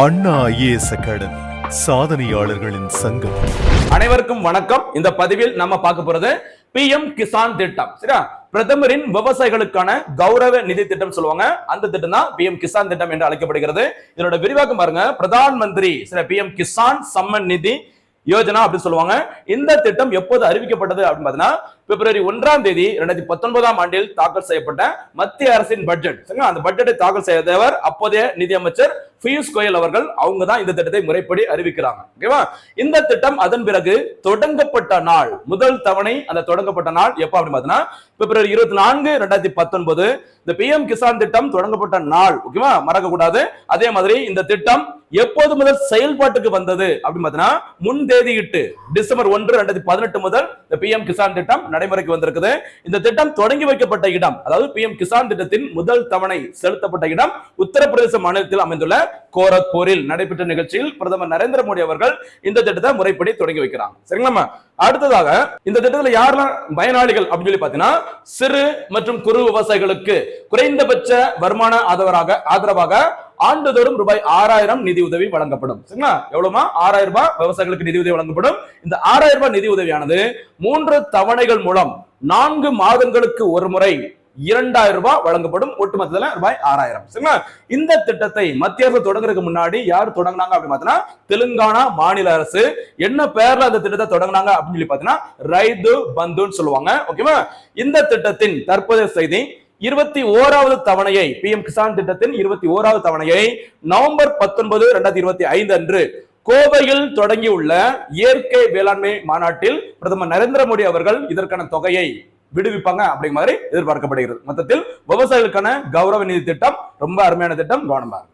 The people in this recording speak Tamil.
அண்ணா ஐஏஎஸ் அகாடமி சாதனையாளர்களின் சங்கம். அனைவருக்கும் வணக்கம். இந்த பதிவில் நம்ம பார்க்க போறது பிஎம் கிசான் திட்டம். சரியா? பிரதமரின் விவசாயிகளுக்கான கௌரவ நிதி திட்டம் சொல்லுவாங்க. அந்த திட்டம் தான் பிஎம் கிசான் திட்டம் என்று அழைக்கப்படுகிறது. இதனோட விரிவாக்கம் பாருங்க. பிரதான் மந்திரி சில பிஎம் கிசான் சம்மன் நிதி யோஜனா அப்படின்னு சொல்லுவாங்க. இந்த திட்டம் எப்போது அறிவிக்கப்பட்டது அப்படின்னு பார்த்தீங்கன்னா பிப்ரவரி ஒன்றாம் தேதி ரெண்டாயிரத்தி பத்தொன்பதாம் ஆண்டில் தாக்கல் செய்யப்பட்ட மத்திய அரசின் பட்ஜெட் சரிங்களா? அந்த பட்ஜெட்டை தாக்கல் செய்தவர் அப்போதைய நிதியமைச்சர் பியூஷ் கோயல் அவர்கள் அவங்க தான் இந்த திட்டத்தை முறைப்படி அறிவிக்கிறாங்க. ஓகேவா? இந்த திட்டம் அதன் பிறகு தொடங்கப்பட்ட நாள் முதல் தவணை அந்த தொடங்கப்பட்ட நாள் எப்போ அப்படின்னு பார்த்தீங்கன்னா பிப்ரவரி இருபத்தி நான்கு ரெண்டாயிரத்தி பத்தொன்பது. இந்த பிஎம் கிசான் திட்டம் தொடங்கப்பட்ட நாள் ஓகேவா? மறக்க கூடாது அதே மாதிரி இந்த திட்டம் எப்போது முதல் செயல்பாட்டுக்கு வந்தது? அப்படின்னு பார்த்தீங்கன்னா முன் தேதியிட்டு டிசம்பர் ஒன்று ரெண்டாயிரத்தி பதினெட்டு முதல் இந்த பிஎம் கிசான் திட்டம் நடைமுறைக்கு வந்திருக்குது. இந்த திட்டம் தொடங்கி வைக்கப்பட்ட இடம் அதாவது பிஎம் கிசான் திட்டத்தின் முதல் தவணை செலுத்தப்பட்ட இடம் உத்தரப்பிரதேச மாநிலத்தில் அமைந்துள்ள கோரக்பூரில் நடைபெற்ற நிகழ்ச்சியில் பிரதமர் நரேந்திர மோடி அவர்கள் இந்த திட்டத்தை முறைப்படி தொடங்கி வைக்கிறாங்க சரிங்களா அடுத்ததாக இந்த திட்டத்துல யாரெல்லாம் பயனாளிகள் அப்படின்னு சொல்லி பாத்தீங்கன்னா சிறு மற்றும் குறு விவசாயிகளுக்கு குறைந்தபட்ச வருமான ஆதரவாக ஆதரவாக ஆண்டுதோறும் ரூபாய் ஆறாயிரம் நிதி உதவி வழங்கப்படும். சரிங்களா? எவ்வளவுமா? ஆறாயிரம் ரூபாய் விவசாயிகளுக்கு நிதி உதவி வழங்கப்படும். இந்த ஆறாயிரம் ரூபாய் நிதி உதவியானது மூன்று தவணைகள் மூலம் நான்கு மாதங்களுக்கு ஒரு முறை இரண்டாயிரம் ரூபாய் வழங்கப்படும். ஒட்டுமொத்தத்துல ரூபாய் ஆறாயிரம். சரிங்களா? இந்த திட்டத்தை மத்திய அரசு தொடங்குறதுக்கு முன்னாடி யார் தொடங்கினாங்க அப்படின்னு பார்த்தீங்கன்னா தெலுங்கானா மாநில அரசு. என்ன பேர்ல அந்த திட்டத்தை தொடங்கினாங்க அப்படின்னு சொல்லி பார்த்தீங்கன்னா ரைது பந்துன்னு சொல்லுவாங்க. ஓகேவா? இந்த திட்டத்தின் தற்போதைய செய்தி இருபத்தி ஓராவது தவணையை பிஎம் கிசான் திட்டத்தின் இருபத்தி ஓராவது தவணையை நவம்பர் பத்தொன்பது ரெண்டாயிரத்தி இருபத்தி ஐந்து அன்று கோவையில் தொடங்கியுள்ள இயற்கை வேளாண்மை மாநாட்டில் பிரதமர் நரேந்திர மோடி அவர்கள் இதற்கான தொகையை விடுவிப்பாங்க அப்படிங்கிற மாதிரி எதிர்பார்க்கப்படுகிறது. மொத்தத்தில் விவசாயிகளுக்கான கௌரவ நிதி திட்டம் ரொம்ப அருமையான திட்டம் கவனமாக